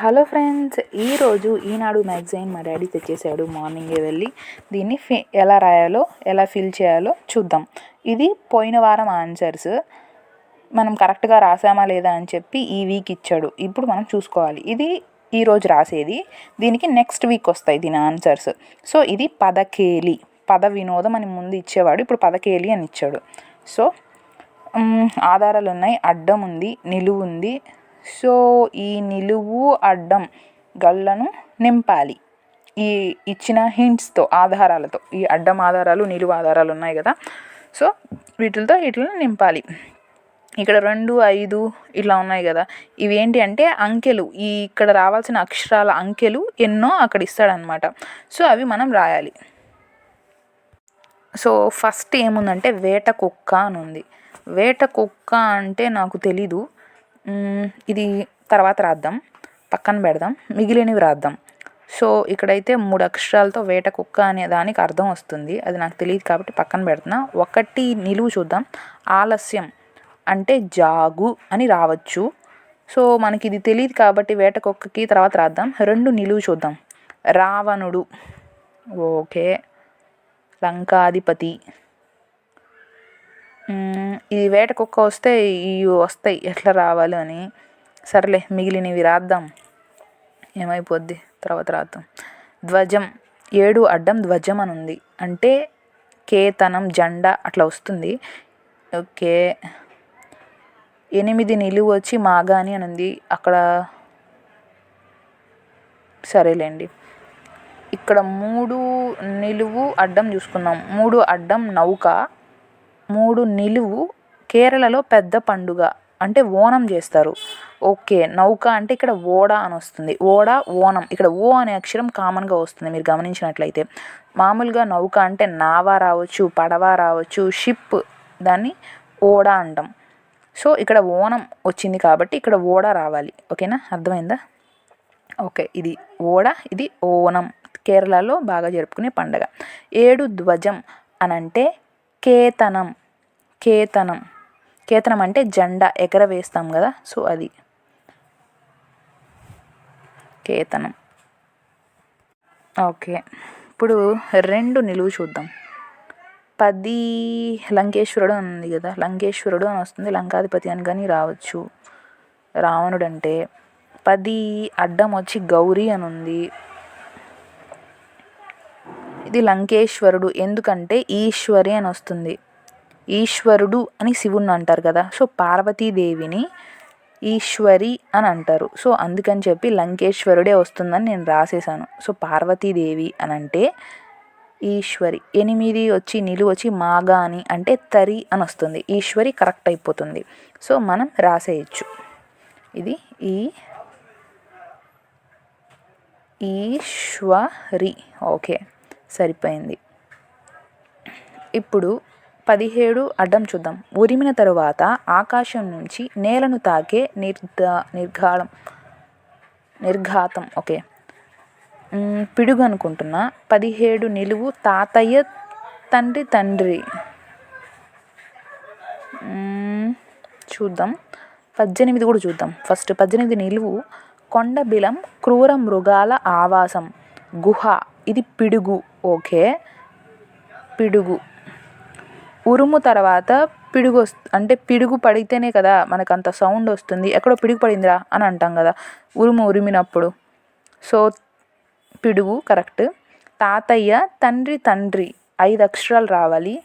Hello friends ఈరోజు ఈనాడు magazine మా daddy తెచ్చేసాడు మార్నింగే వెళ్ళి. దీన్ని ఫి ఎలా రాయాలో ఎలా ఫిల్ చేయాలో చూద్దాం. ఇది పోయిన వారం ఆన్సర్స్. మనం కరెక్ట్గా రాసామా లేదా అని చెప్పి ఈ వీక్ ఇచ్చాడు. ఇప్పుడు మనం చూసుకోవాలి. ఇది ఈరోజు రాసేది. దీనికి నెక్స్ట్ వీక్ వస్తాయి దీని ఆన్సర్స్. సో ఇది పదకేలి. పద వినోదం అని ముందు ఇచ్చేవాడు. ఇప్పుడు పదకేలి అని ఇచ్చాడు. సో ఆధారాలు ఉన్నాయి అడ్డం ఉంది నిలువు ఉంది. సో ఈ నిలువు అడ్డం గళ్ళను నింపాలి. ఈ ఇచ్చిన హింట్స్తో ఆధారాలతో ఈ అడ్డం ఆధారాలు నిలువు ఆధారాలు ఉన్నాయి కదా. సో వీటితో వీటిని నింపాలి. ఇక్కడ రెండు ఐదు ఇట్లా ఉన్నాయి కదా. ఇవి ఏంటి అంటే అంకెలు. ఈ ఇక్కడ రావాల్సిన అక్షరాల అంకెలు ఎన్నో అక్కడ ఇస్తాడనమాట సో అవి మనం రాయాలి. సో ఫస్ట్ ఏముందంటే వేట కుక్క అని ఉంది. వేట కుక్క అంటే నాకు తెలీదు. ఇది తర్వాత రాద్దాం. పక్కన పెడదాం. మిగిలినవి రాద్దాం. సో ఇక్కడైతే మూడు అక్షరాలతో వేట కుక్క అనే దానికి అర్థం వస్తుంది. అది నాకు తెలియదు కాబట్టి పక్కన పెడుతున్నా. ఒకటి నిలువు చూద్దాం. ఆలస్యం అంటే జాగు అని రావచ్చు. సో మనకి ఇది తెలియదు కాబట్టి వేట కుక్కకి తర్వాత రాద్దాం. రెండు నిలువు చూద్దాం. రావణుడు. ఓకే. లంకాధిపతి. ఈ వేట కుక్క వస్తే ఇవి వస్తాయి. ఎట్లా రావాలి అని. సర్లే మిగిలినవి రాద్దాం. ఏమైపోద్ది? తర్వాత రాద్దాం. ధ్వజం. ఏడు అడ్డం ధ్వజం అని ఉంది. అంటే కేతనం జెండా అట్లా వస్తుంది. ఓకే. ఎనిమిది నిలువు వచ్చి మాగాని అని ఉంది. అక్కడ సరేలేండి. ఇక్కడ మూడు నిలువు అడ్డం చూసుకుందాం. మూడు అడ్డం నౌక. మూడు నిలువు కేరళలో పెద్ద పండుగ. అంటే ఓనం చేస్తారు. ఓకే నౌక అంటే ఇక్కడ ఓడ అని వస్తుంది. ఓడ ఓనం. ఇక్కడ ఓ అనే అక్షరం కామన్గా వస్తుంది మీరు గమనించినట్లయితే. మామూలుగా నౌక అంటే నావ రావచ్చు పడవ రావచ్చు షిప్ దాన్ని ఓడ అంటాం. సో ఇక్కడ ఓనం వచ్చింది కాబట్టి ఇక్కడ ఓడ రావాలి. ఓకేనా? అర్థమైందా? ఓకే ఇది ఓడ ఇది ఓనం. కేరళలో బాగా జరుపుకునే పండగ. ఏడు ధ్వజం అనంటే కేతనం. కేతనం. కేతనం అంటే జెండా ఎగరవేస్తాం కదా సో అది. కేతనం. ఓకే. ఇప్పుడు రెండు నిలువు చూద్దాం. పది లంకేశ్వరుడు అని ఉంది కదా లంకేశ్వరుడు అని వస్తుంది లంకాధిపతి అని కానీ రావచ్చు. రావణుడు అంటే పది అడ్డం వచ్చి గౌరీ అని ఉంది. ఇది లంకేశ్వరుడు. ఎందుకంటే ఈశ్వరి అని వస్తుంది. ఈశ్వరుడు అని శివుణ్ణి అంటారు కదా. సో పార్వతీదేవిని ఈశ్వరి అని అంటారు. సో అందుకని చెప్పి లంకేశ్వరుడే వస్తుందని నేను రాసేసాను సో పార్వతీదేవి అని అంటే ఈశ్వరి. ఎనిమిది వచ్చి నిలువ వచ్చి మాగాని అంటే తరి అని వస్తుంది. ఈశ్వరి కరెక్ట్ అయిపోతుంది. సో మనం రాసేయచ్చు. ఇది ఈ ఈశ్వరి. ఓకే. సరిపోయింది. ఇప్పుడు పదిహేడు అడ్డం చూద్దాం. ఉరిమిన తరువాత ఆకాశం నుంచి నేలను తాకే నిర్ధ నిర్ఘాళం నిర్ఘాతం ఓకే. పిడుగు అనుకుంటున్నా పదిహేడు నిలువు తాతయ్య తండ్రి తండ్రి. చూద్దాం. పద్దెనిమిది కూడా చూద్దాం. ఫస్ట్ పద్దెనిమిది నిలువు కొండబిలం క్రూర మృగాల ఆవాసం గుహ. ఇది పిడుగు ఓకే? పిడుగు. ఉరుము తర్వాత పిడుగు అంటే పిడుగు పడితేనే కదా మనకు అంత సౌండ్ వస్తుంది. ఎక్కడో పిడుగు పడిందిరా అని అంటాం కదా ఉరుము ఉరిమినప్పుడు. సో పిడుగు కరెక్ట్. తాతయ్య తండ్రి తండ్రి ఐదు అక్షరాలు రావాలి.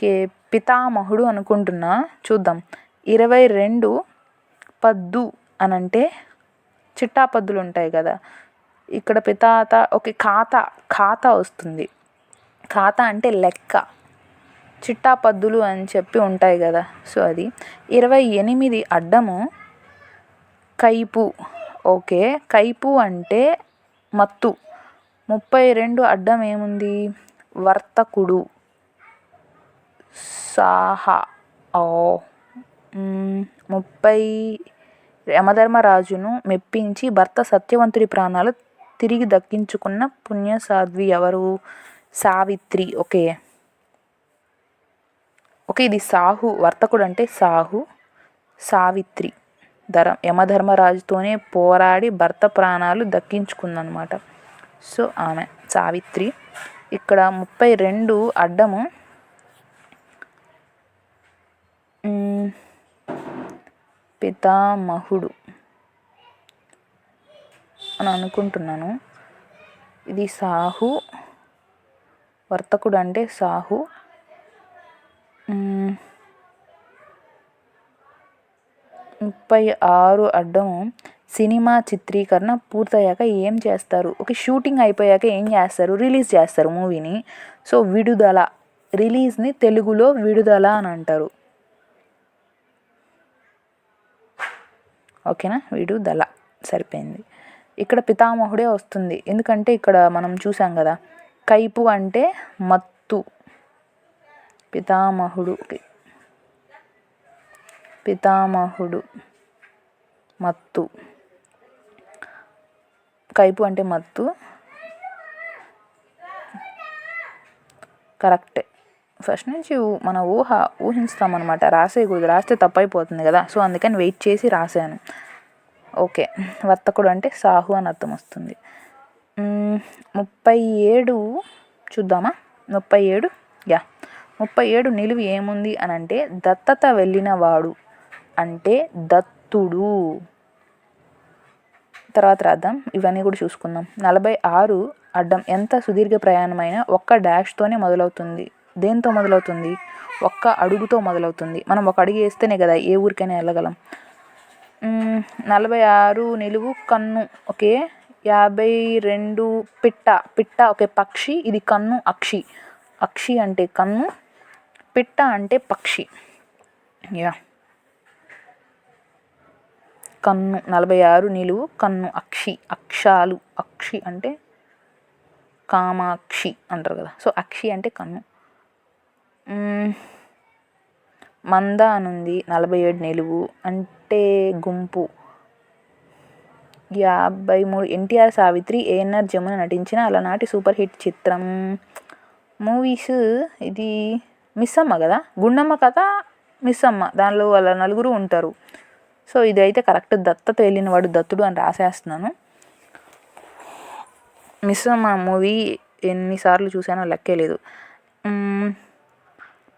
కే పితామహుడు అనుకుంటున్నా. చూద్దాం. ఇరవై రెండు పద్దు అని అంటే చిట్టాపద్దులు ఉంటాయి కదా. ఇక్కడ పితాత ఓకే ఖాతా ఖాతా వస్తుంది. ఖాతా అంటే లెక్క. చిట్టా పద్దులు అని చెప్పి ఉంటాయి కదా. సో అది. ఇరవై ఎనిమిది అడ్డము కైపు. ఓకే కైపు అంటే మత్తు. ముప్పై రెండు అడ్డం ఏముంది? వర్తకుడు. సాహా. ఓ. ముప్పై యమధర్మరాజును మెప్పించి భర్త సత్యవంతుడి ప్రాణాలు తిరిగి దక్కించుకున్న పుణ్యసాధ్వి ఎవరు? సావిత్రి. ఓకే. ఓకే ఇది సాహు. వర్తకుడు అంటే సాహు. సావిత్రి. ధర యమధర్మరాజుతోనే పోరాడి భర్త ప్రాణాలు దక్కించుకుందనమాట సో ఆమె సావిత్రి. ఇక్కడ ముప్పై రెండు అడ్డము. పితామహుడు. అని అనుకుంటున్నాను. ఇది సాహు. వర్తకుడు అంటే సాహు. ముప్పై ఆరు అడ్డం సినిమా చిత్రీకరణ పూర్తయ్యాక ఏం చేస్తారు? ఓకే షూటింగ్ అయిపోయాక ఏం చేస్తారు? రిలీజ్ చేస్తారు మూవీని. సో విడుదల. రిలీజ్ని తెలుగులో విడుదల అని అంటారు. ఓకేనా? విడుదల. సరిపోయింది. ఇక్కడ పితామహుడే వస్తుంది. ఎందుకంటే ఇక్కడ మనం చూసాం కదా కైపు అంటే మత్తు. పితామహుడు పితామహుడు మత్తు. కైపు అంటే మత్తు. కరెక్టే. ఫస్ట్ నుంచి మన ఊహ ఊహిస్తామన్నమాట రాసేయకూడదు. రాస్తే తప్పైపోతుంది కదా. సో అందుకని వెయిట్ చేసి రాశాను ఓకే. వర్తకుడు అంటే సాహు అని అర్థం వస్తుంది. ముప్పై ఏడు చూద్దామా? ముప్పై ఏడు యా. ముప్పై ఏడు నిలువు ఏముంది అని అంటే దత్తత వెళ్ళినవాడు అంటే దత్తుడు. తర్వాత రాద్దాం. ఇవన్నీ కూడా చూసుకుందాం. నలభై ఆరు అడ్డం ఎంత సుదీర్ఘ ప్రయాణమైనా ఒక్క డాష్తోనే మొదలవుతుంది. దేంతో మొదలవుతుంది? ఒక్క అడుగుతో మొదలవుతుంది. మనం ఒక అడుగు వేస్తేనే కదా ఏ ఊరికైనా వెళ్ళగలం. నలభై ఆరు నిలువు కన్ను ఓకే? యాభై రెండు పిట్ట పిట్ట ఒకే పక్షి ఇది కన్ను అక్షి. అక్షి అంటే కన్ను పిట్ట అంటే పక్షి. యా. కన్ను నలభై ఆరు నిలువు కన్ను అక్షి అక్షాలు. అక్షి అంటే కామాక్షి అంటారు కదా. సో అక్షి అంటే కన్ను. మంద అనుంది నలభై ఏడు నిలువు అంటే గుంపు. యాభై మూడు ఎన్టీఆర్ సావిత్రి ఏఎన్ఆర్ జమున నటించిన అలనాటి సూపర్ హిట్ చిత్రం. మూవీస్ ఇది మిస్సమ్మ కదా? గుండమ్మ కథ మిస్సమ్మ. దానిలో వాళ్ళ నలుగురు ఉంటారు. సో ఇదైతే కరెక్ట్ దత్తత వెళ్ళినవాడు దత్తుడు అని రాసేస్తున్నాను. మిస్సమ్మ మూవీ ఎన్నిసార్లు చూసానో లెక్కే లేదు.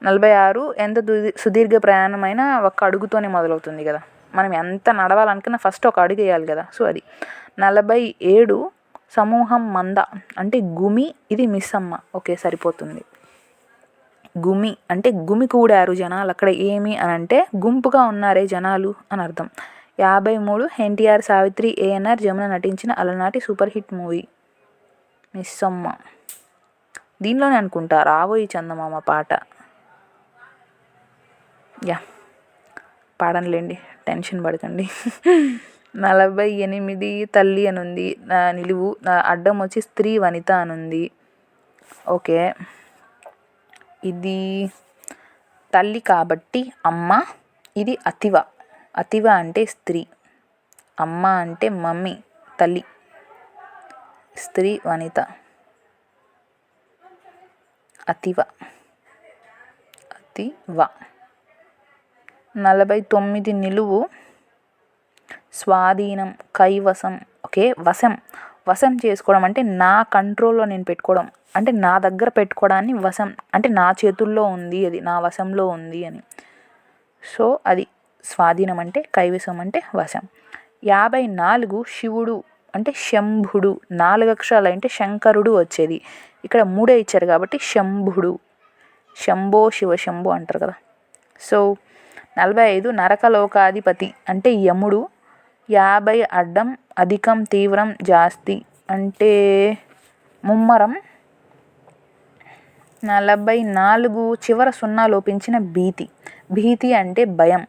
నలభై ఆరు ఎంత సుదీర్ఘ ప్రయాణమైనా ఒక అడుగుతోనే మొదలవుతుంది కదా. మనం ఎంత నడవాలనుకున్నా ఫస్ట్ ఒక అడుగు వేయాలి కదా. సో అది. నలభై ఏడు సమూహం మంద అంటే గుమి ఇది మిస్సమ్మ. ఓకే సరిపోతుంది. గుమి అంటే గుమి కూడారు జనాలు. అక్కడ ఏమి అని అంటే గుంపుగా ఉన్నారే జనాలు అని అర్థం. యాభై మూడు ఎన్టీఆర్ సావిత్రి ఏఎన్ఆర్ జమున నటించిన అలనాటి సూపర్ హిట్ మూవీ. మిస్సమ్మ. దీనిలోనే అనుకుంటా రాబోయే చందమామ పాట. యా. పాడనులేండి టెన్షన్ పడకండి. నలభై ఎనిమిది తల్లి అని ఉంది నిలువు అడ్డం వచ్చి స్త్రీ వనిత అని ఉంది ఓకే. ఇది తల్లి కాబట్టి అమ్మ ఇది అతివ. అతివ అంటే స్త్రీ. అమ్మ అంటే మమ్మీ తల్లి. స్త్రీ వనిత. అతివ. అతివ. నలభై తొమ్మిది నిలువు. స్వాధీనం కైవసం ఓకే వశం. వశం చేసుకోవడం అంటే నా కంట్రోల్లో నేను పెట్టుకోవడం. అంటే నా దగ్గర పెట్టుకోవడాన్ని వశం. అంటే నా చేతుల్లో ఉంది అది నా వశంలో ఉంది అని. సో అది స్వాధీనం అంటే కైవసం అంటే వశం. యాభై నాలుగు శివుడు అంటే శంభుడు. నాలుగు అక్షరాలు అంటే శంకరుడు వచ్చేది. ఇక్కడ మూడే ఇచ్చారు కాబట్టి శంభుడు. శంభో శివ శంభు అంటారు కదా. సో నలభై ఐదు నరకలోకాధిపతి అంటే యముడు యాభై అడ్డం అధికం తీవ్రం జాస్తి అంటే ముమ్మరం. నలభై నాలుగు చివర సున్నా లోపించిన భీతి. భీతి అంటే భయం.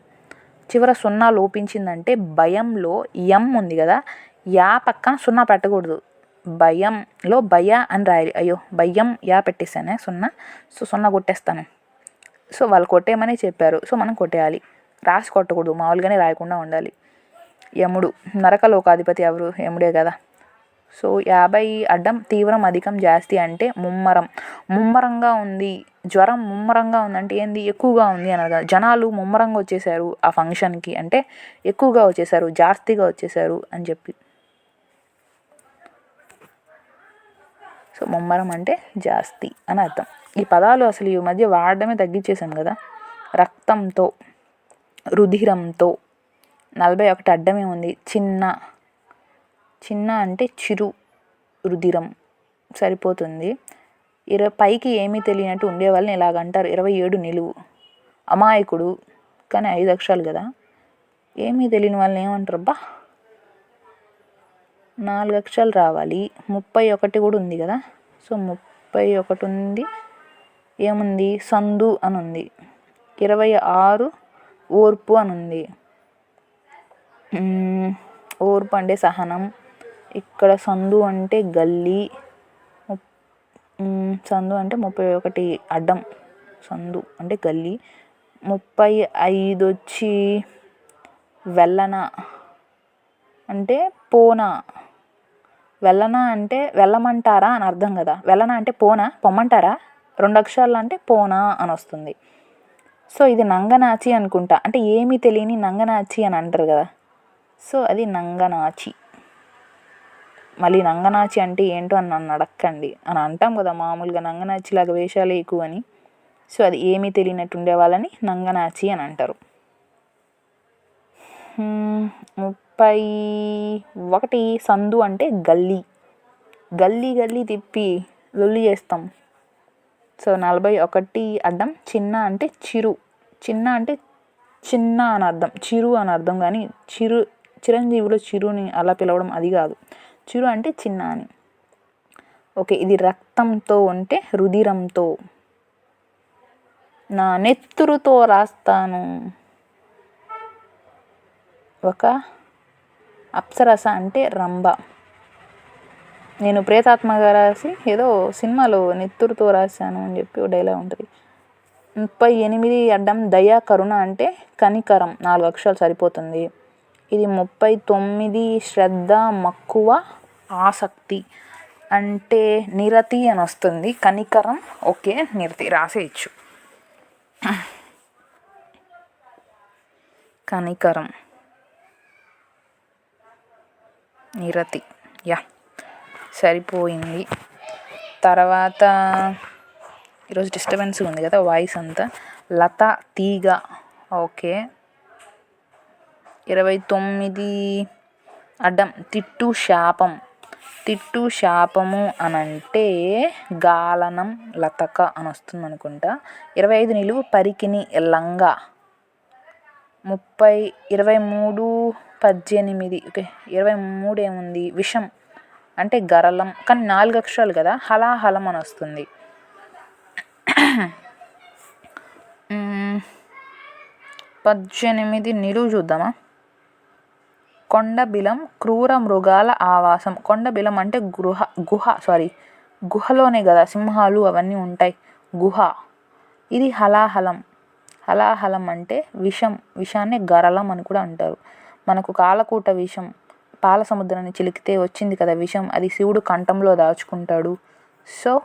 చివర సున్నా లోపించిందంటే భయంలో ఎం ఉంది కదా. యా పక్కన సున్నా పెట్టకూడదు. భయంలో భయ అని రాయాలి. అయ్యో భయం యా పెట్టేశానే సున్నా. సో సున్నా కొట్టేస్తాను. సో వాళ్ళు కొట్టేయమని చెప్పారు. సో మనం కొట్టేయాలి. రాసి కొట్టకూడదు. మామూలుగానే రాయకుండా ఉండాలి. యముడు. నరకలోకాధిపతి ఎవరు? యముడే కదా. సో యాభై అడ్డం తీవ్రం అధికం జాస్తి అంటే ముమ్మరం. ముమ్మరంగా ఉంది. జ్వరం ముమ్మరంగా ఉందంటే ఏంది? ఎక్కువగా ఉంది అని అర్థం జనాలు ముమ్మరంగా వచ్చేసారు ఆ ఫంక్షన్కి. అంటే ఎక్కువగా వచ్చేసారు. జాస్తిగా వచ్చేసారు అని చెప్పి. సో ముమ్మరం అంటే జాస్తి అని అర్థం. ఈ పదాలు అసలు ఈ మధ్య వాడడమే తగ్గించేసాను కదా. రక్తంతో రుధిరంతో నలభై ఒకటి అడ్డమే ఉంది. చిన్న చిన్న అంటే చిరు రుధిరం సరిపోతుంది. ఇరవై పైకి ఏమీ తెలియనట్టు ఉండేవాళ్ళని ఇలాగంటారు ఇరవై ఏడు నిలువు. అమాయకుడు కానీ ఐదు అక్షరాలు కదా. ఏమీ తెలియని వాళ్ళని ఏమంటారు అబ్బా? నాలుగు అక్షరాలు రావాలి. ముప్పై ఒకటి కూడా ఉంది కదా. సో ముప్పై ఒకటి ఉంది. ఏముంది? సందు అని ఉంది ఇరవై ఆరు ఓర్పు అని ఉంది ఓర్పు అంటే సహనం. ఇక్కడ సందు అంటే గల్లీ. సందు అంటే ముప్పై ఒకటి అడ్డం. సందు అంటే గల్లీ. ముప్పై ఐదు వచ్చి వెల్లన అంటే పోనా. వెళ్ళన అంటే వెళ్ళమంటారా అని అర్థం కదా. వెళ్ళన అంటే పోనా? పొమ్మంటారా? రెండు అక్షరాలు అంటే పోనా అని వస్తుంది సో ఇది నంగనాచి అనుకుంటా. అంటే ఏమీ తెలియని నంగనాచి అని అంటారు కదా. సో అది నంగనాచి. మళ్ళీ నంగనాచి అంటే ఏంటో అని నన్ను అడక్కండి. అని అంటాం కదా మామూలుగా నంగనాచిలాగా వేషాలు ఎక్కువ అని. సో అది ఏమీ తెలియనట్టు ఉండే వాళ్ళని నంగనాచి అని అంటారు. ముప్పై ఒకటి సందు అంటే గల్లీ. గల్లీ గల్లీ తిప్పి లొల్లి చేస్తాం. సో నలభై ఒకటి అడ్డం చిన్న అంటే చిరు. చిన్న అంటే చిన్న అని అర్థం. చిరు అని అర్థం కానీ చిరు చిరంజీవిలో చిరుని అలా పిలవడం అది కాదు. చిరు అంటే చిన్న అని. ఓకే ఇది రక్తంతో ఉంటే రుధిరంతో. నా నెత్తురుతో రాస్తాను. ఒక అప్సరస అంటే రంభ. నేను ప్రేతాత్మగా రాసి ఏదో సినిమాలో నెత్తురుతో రాశాను అని చెప్పి ఒక డైలాగ్ ఉంటుంది. ముప్పై ఎనిమిది అడ్డం దయా కరుణ అంటే కనికరం నాలుగు అక్షరాలు సరిపోతుంది. ఇది ముప్పై తొమ్మిది శ్రద్ధ మక్కువ ఆసక్తి అంటే నిరతి అని వస్తుంది. కనికరం ఓకే నిరతి రాసేయచ్చు. కనికరం. నిరతి యా. సరిపోయింది. తర్వాత ఈరోజు డిస్టర్బెన్స్ ఉంది కదా వాయిస్ అంతా. లత తీగ. ఓకే. ఇరవై తొమ్మిది అడ్డం. తిట్టు శాపం. తిట్టు శాపము అని అంటే గాలనం లతక అని వస్తుంది అనుకుంటా ఇరవై ఐదు నిలువు పరికిని లంగా. ముప్పై ఇరవై మూడు పద్దెనిమిది. ఓకే. ఇరవై మూడు ఏముంది? విషం. అంటే గరళం కానీ నాలుగు అక్షరాలు కదా హలాహలం అని వస్తుంది. పద్దెనిమిది నిలువు చూద్దామా? కొండబిలం క్రూర మృగాల ఆవాసం. కొండబిలం అంటే గృహ గుహ సారీ గుహలోనే కదా సింహాలు అవన్నీ ఉంటాయి. గుహ. ఇది హలాహలం. హలాహలం అంటే విషం విషాన్ని గరళం అని కూడా అంటారు. మనకు కాలకూట విషం పాల సముద్రాన్ని చిలికితే వచ్చింది కదా విషం అది శివుడు కంఠంలో దాచుకుంటాడు. సో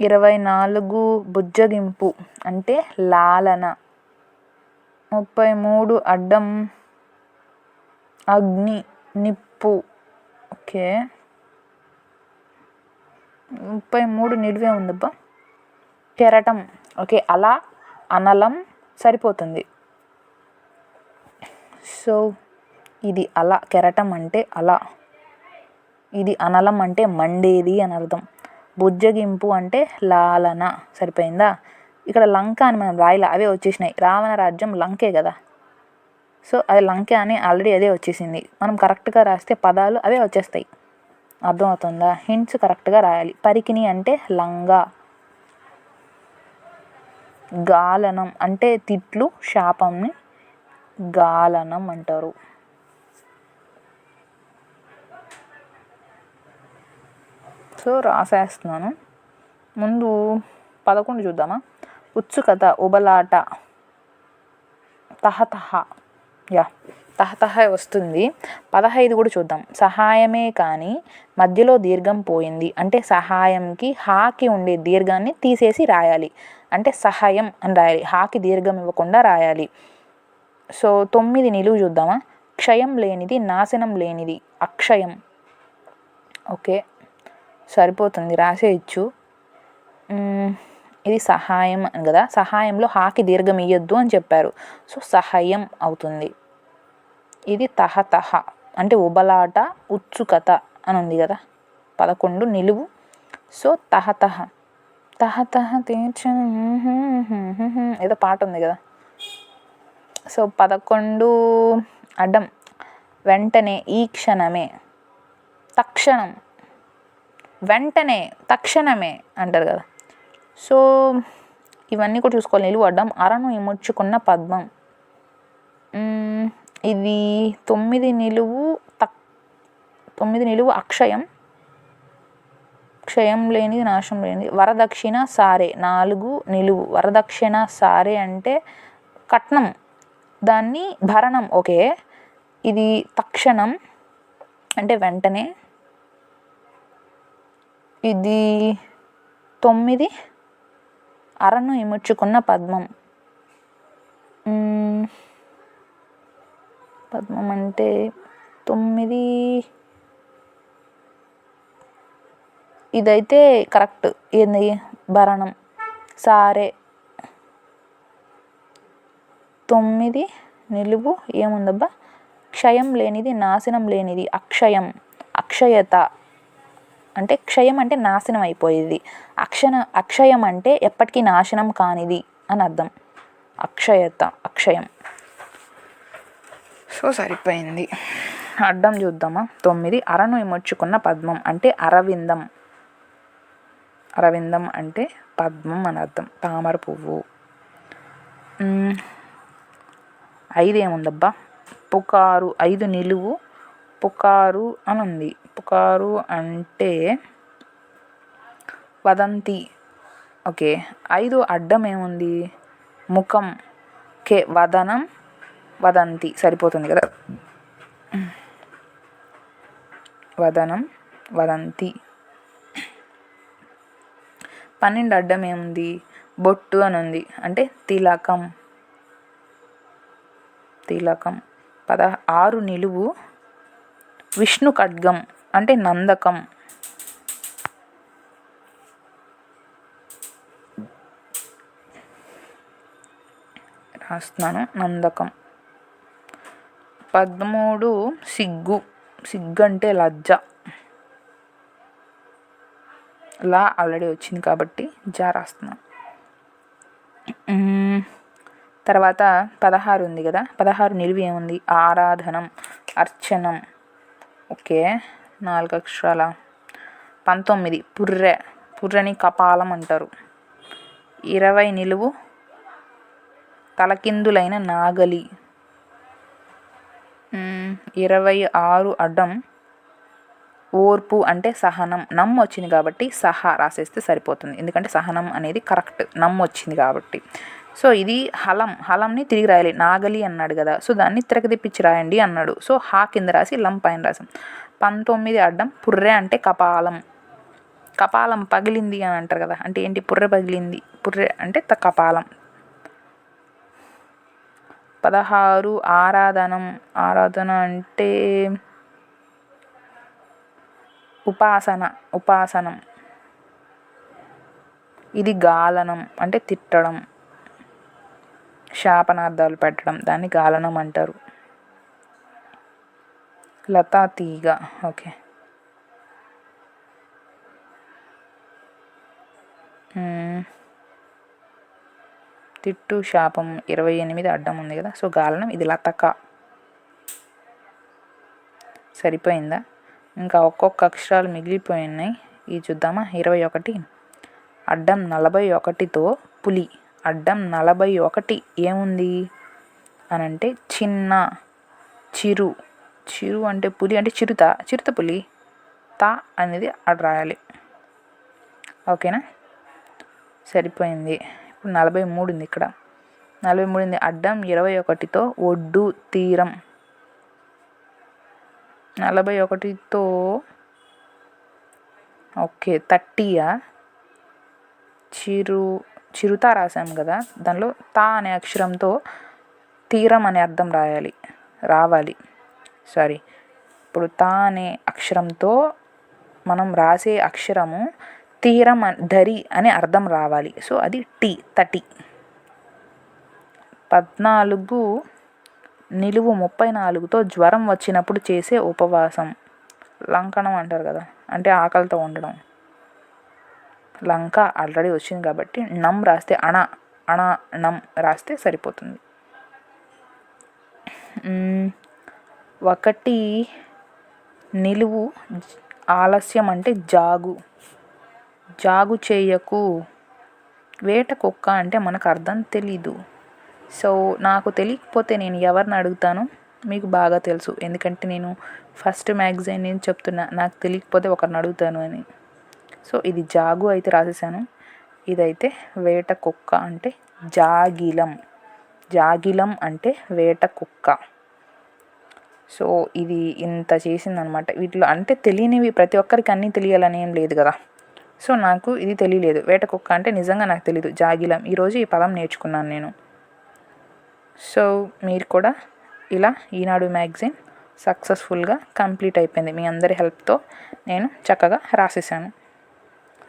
ఇరవై నాలుగు బుజ్జగింపు అంటే లాలన. ముప్పై మూడు అడ్డం అగ్ని నిప్పు. ఓకే. ముప్పై మూడు నిడివే ఉందబ్బా. కెరటం. ఓకే అలా అనలం సరిపోతుంది. సో ఇది అల కెరటం అంటే అల. ఇది అనలం అంటే మండేది అని అర్థం. బుజ్జగింపు అంటే లాలన. సరిపోయిందా? ఇక్కడ లంక అని మనం రాయిలా అవే వచ్చేసినాయి. రావణ రాజ్యం లంకే కదా. సో అది లంక అని ఆల్రెడీ అదే వచ్చేసింది. మనం కరెక్ట్గా రాస్తే పదాలు అవే వచ్చేస్తాయి. అర్థమవుతుందా? హింట్స్ కరెక్ట్గా రాయాలి. పరికిని అంటే లంగా. గాలనం అంటే తిట్లు శాపంని గాలనం అంటారు. సో రాసేస్తున్నాను. ముందు పదకొండు చూద్దామా? ఉత్సుకత ఉబలాట తహతహ. యా తహతహ వస్తుంది. పదహైదు కూడా చూద్దాం. సహాయమే కానీ మధ్యలో దీర్ఘం పోయింది. అంటే సహాయంకి హాకి ఉండే దీర్ఘాన్ని తీసేసి రాయాలి. అంటే సహాయం అని రాయాలి. హాకి దీర్ఘం ఇవ్వకుండా రాయాలి. సో తొమ్మిది నిలువు చూద్దామా? క్షయం లేనిది నాశనం లేనిది అక్షయం. ఓకే. సరిపోతుంది రాసేయచ్చు. ఇది సహాయం అని కదా? సహాయంలో హాకి దీర్ఘం ఇయ్యొద్దు అని చెప్పారు. సో సహాయం అవుతుంది. ఇది తహతహ అంటే ఉబలాట ఉత్సుకత అని ఉంది కదా? పదకొండు నిలువు. సో తహతహ తహతహ తీర్చ ఏదో పాట ఉంది కదా? సో పదకొండు అడ్డం. వెంటనే ఈ క్షణమే. తక్షణం. వెంటనే తక్షణమే అంటారు కదా. సో ఇవన్నీ కూడా చూసుకోవాలి. నిలువడ్డం అరను ఇముడ్చుకున్న పద్మం. ఇది తొమ్మిది నిలువు తక్ తొమ్మిది నిలువు అక్షయం. క్షయం లేనిది నాశనం లేనిది. వరదక్షిణ సారే నాలుగు నిలువు. వరదక్షిణ సారే అంటే కట్నం. దాన్ని భరణం ఓకే. ఇది తక్షణం అంటే వెంటనే ఇది తొమ్మిది. అరను ఇముడ్చుకున్న పద్మం. పద్మం అంటే తొమ్మిది. ఇదైతే కరెక్ట్. ఏంది? భరణం. సారే. తొమ్మిది. నిలువు. ఏముందబ్బా? క్షయం లేనిది నాశనం లేనిది అక్షయం. అక్షయత. అంటే క్షయం అంటే నాశనం అయిపోయేది. అక్షణ అక్షయం అంటే ఎప్పటికీ నాశనం కానిది అని అర్థం. అక్షయత అక్షయం. సో సరిపోయింది. అడ్డం చూద్దామా? తొమ్మిది అరను ఇమర్చుకున్న పద్మం అంటే అరవిందం. అరవిందం అంటే పద్మం అని అర్థం. తామర పువ్వు. ఐదు ఏముందబ్బా? పుకారు ఐదు నిలువు పుకారు అని ఉంది పుకారు అంటే వదంతి. ఓకే. ఐదు అడ్డం ఏముంది? ముఖం. కే వదనం వదంతి. సరిపోతుంది కదా? వదనం వదంతి. పన్నెండు అడ్డం ఏముంది? బొట్టు అని ఉంది అంటే తిలకం. తిలకం. పద ఆరు నిలువు విష్ణు ఖడ్గం అంటే నందకం. రాస్తున్నాను నందకం. పదమూడు సిగ్గు సిగ్గు అంటే లజ్జ. లా ఆల్రెడీ వచ్చింది కాబట్టి జా రాస్తున్నాను. తర్వాత పదహారు ఉంది కదా పదహారు నిలువ ఏముంది? ఆరాధనం అర్చనం. ఓకే నాలుగు అక్షరాల పంతొమ్మిది పుర్రె. పుర్రెని కపాలం అంటారు. ఇరవై నిలువు తలకిందులైన నాగలి. ఇరవై ఆరు అడ్డం ఓర్పు అంటే సహనం. నమ్ము వచ్చింది కాబట్టి సహా రాసేస్తే సరిపోతుంది. ఎందుకంటే సహనం అనేది కరెక్ట్. నమ్ము వచ్చింది కాబట్టి. సో ఇది హలం హలంని తిరిగి రాయాలి. నాగలి అన్నాడు కదా. సో దాన్ని తిరగదిప్పించి రాయండి అన్నాడు. సో హా కింద రాసి లం పైన రాసాం. పంతొమ్మిది అడ్డం పుర్రె అంటే కపాలం. కపాలం పగిలింది అని అంటారు కదా. అంటే ఏంటి? పుర్రె పగిలింది. పుర్రె అంటే కపాలం. పదహారు ఆరాధనం. ఆరాధన అంటే ఉపాసన ఉపాసనం. ఇది గాలనం అంటే తిట్టడం. శాపనార్థాలు పెట్టడం దాన్ని గాలనం అంటారు. లతా తీగ ఓకే. తిట్టు శాపం ఇరవై ఎనిమిది అడ్డం ఉంది కదా సో గాలనం ఇది లతక. సరిపోయిందా? ఇంకా ఒక్కొక్క అక్షరాలు మిగిలిపోయినాయి. ఇది ఈ చూద్దామా? ఇరవై ఒకటి. అడ్డం నలభై ఒకటితో పులి. అడ్డం నలభై ఒకటి ఏముంది? అని అంటే చిన్న చిరు. చిరు అంటే పులి అంటే చిరుత చిరుత పులి. తా అనేది అటు రాయాలి. ఓకేనా? సరిపోయింది. ఇప్పుడు నలభై మూడు ఉంది ఇక్కడ. నలభై మూడు ఉంది. అడ్డం ఇరవై ఒకటితో ఒడ్డు తీరం. నలభై ఒకటితో ఓకే థర్టీయా? చిరు చిరుత రాసాం కదా దానిలో తా అనే అక్షరంతో తీరం అనే అర్థం రాయాలి రావాలి. సారీ. ఇప్పుడు తా అనే అక్షరంతో మనం రాసే అక్షరము తీరం ధరి అనే అర్థం రావాలి. సో అది టీ తటి. పద్నాలుగు నిలువు ముప్పై నాలుగుతో జ్వరం వచ్చినప్పుడు చేసే ఉపవాసం. లంకనం అంటారు కదా అంటే ఆకలితో ఉండడం. లంక ఆల్రెడీ వచ్చింది కాబట్టి నమ్ రాస్తే అణ అణ నమ్ రాస్తే సరిపోతుంది. ఒకటి నిలువు ఆలస్యం అంటే జాగు. జాగు చేయకు. వేట కుక్క అంటే మనకు అర్థం తెలీదు. సో నాకు తెలియకపోతే నేను ఎవరిని అడుగుతాను? మీకు బాగా తెలుసు. ఎందుకంటే నేను ఫస్ట్ మ్యాగజైన్ నేను చెప్తున్నా. నాకు తెలియకపోతే ఒకరిని అడుగుతాను అని. సో ఇది జాగు అయితే రాసేసాను. ఇదైతే వేట కుక్క అంటే జాగిలం. జాగిలం అంటే వేట కుక్క. సో ఇది ఇంత చేసిందనమాట. వీటిలో అంటే తెలియనివి ప్రతి ఒక్కరికి అన్నీ తెలియాలని ఏం లేదు కదా. సో నాకు ఇది తెలియలేదు. వేట కుక్క అంటే నిజంగా నాకు తెలియదు జాగిలం. ఈరోజు ఈ పదం నేర్చుకున్నాను నేను. సో మీరు కూడా ఇలా ఈనాడు మ్యాగజైన్ సక్సెస్ఫుల్గా కంప్లీట్ అయిపోయింది. మీ అందరి హెల్ప్తో నేను చక్కగా రాసేసాను.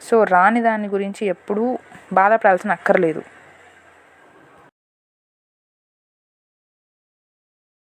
సో రాని దాని గురించి ఎప్పుడూ బాధపడాల్సిన అక్కర్లేదు.